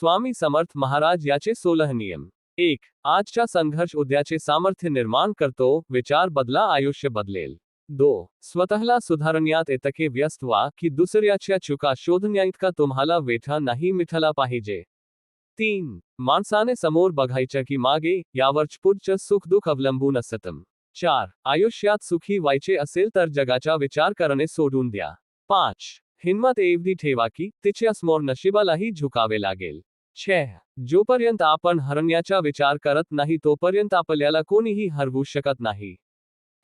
स्वामी समर्थ महाराज याचे सोलह नियम. एक आजचा संघर्ष उद्याचे सामर्थ्य निर्माण करतो, विचार बदला, आयुष्य बदलेल. दो, स्वतःला सुधारण्यात इतके व्यस्त व्हा, की दुसऱ्याच्या चुका शोधण्याइतका तुम्हाला वेठा नाही मिठला पाहिजे. तीन, माणसाने समोर बघायचं की मागे यावर पुढचं सुखदुःख अवलंबून असतं. चार, आयुष्यात सुखी व्हायचे असेल तर जगाचा विचार करणे सोडून द्या. पाच, हिंमत एवढी ठेवा की, तिच्या समोर नशिबालाही झुकावे लागेल. छह जोपर्यंत आपण हरण्याचा विचार करत नाही, तोपर्यंत आपल्याला कोणीही हरवू शकत नाही.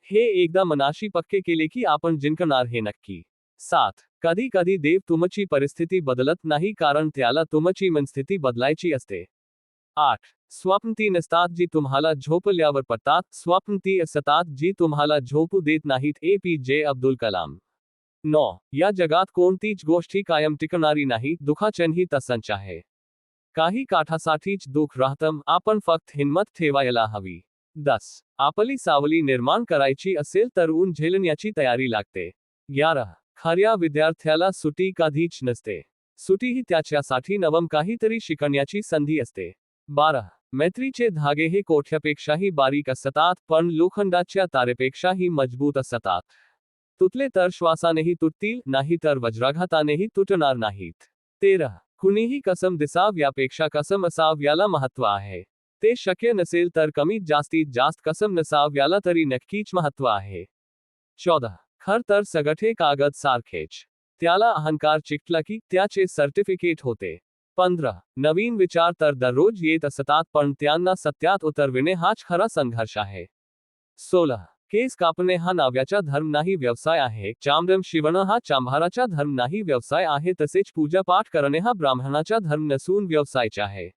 हे एकदा मनाशी पक्के केले की आपण जिंकणार हे नक्की. सात. कधी कधी देव तुमची परिस्थिती बदलत नाही कारण त्याला तुमची मनस्थिती बदलायची असते. आठ. स्वप्न ती नसतात जी तुम्हाला झोपल्यावर पडतात. स्वप्न ती असतात जी तुम्हाला झोपू देत नाहीत. A. P. J. Abdul Kalam. नौ. या जगात कोणतीच गोष्टी कायम टिकणारी नाही. दुखाचनही तसंच आहे. काही काठासाठीच दुःख राहतं, आपण फक्त हिंमत ठेवायला हवी. दस. आपली सावली निर्माण करायची असेल तर ऊन झेलण्याची तयारी लागते. ग्यारा खऱ्या विद्यार्थ्याला सुटी कधीच नसते. सुटी ही त्याच्यासाठी नवम काहीतरी शिकण्याची संधी असते. बारा मैत्रीचे धागे हे कोठ्यापेक्षाही बारीक असतात, पण लोखंडाच्या तारेपेक्षाही मज़बूत असतात. तुटले तर श्वासानेही तुटतील नाही तर वज्राघातानेही तुटणार नाहीत. तेरा कुणीही कसम दिसाव यापेक्षा कसम असाव याला महत्व आहे. ते शक्य नसेल तर कमीत जास्तीत जास्त कसम नसाव याला तरी नक्कीच महत्व आहे. चौदा. खर तर सगठे कागद सारखेच. त्याला अहंकार चिकटला की त्याचे सर्टिफिकेट होते. पंधरा. नवीन विचार तर दररोज येत असतात पण त्यांना सत्यात उतरविणे हाच खरा संघर्ष आहे. सोळा. केस कापने हा नाव्याचा धर्म नाही, व्यवसाय आहे. चामरम शिवण हा चांभाराचा धर्म नाही, व्यवसाय आहे. तसेच पूजापाठ करणे हा ब्राह्मणाचा धर्म नसून व्यवसायचा आहे.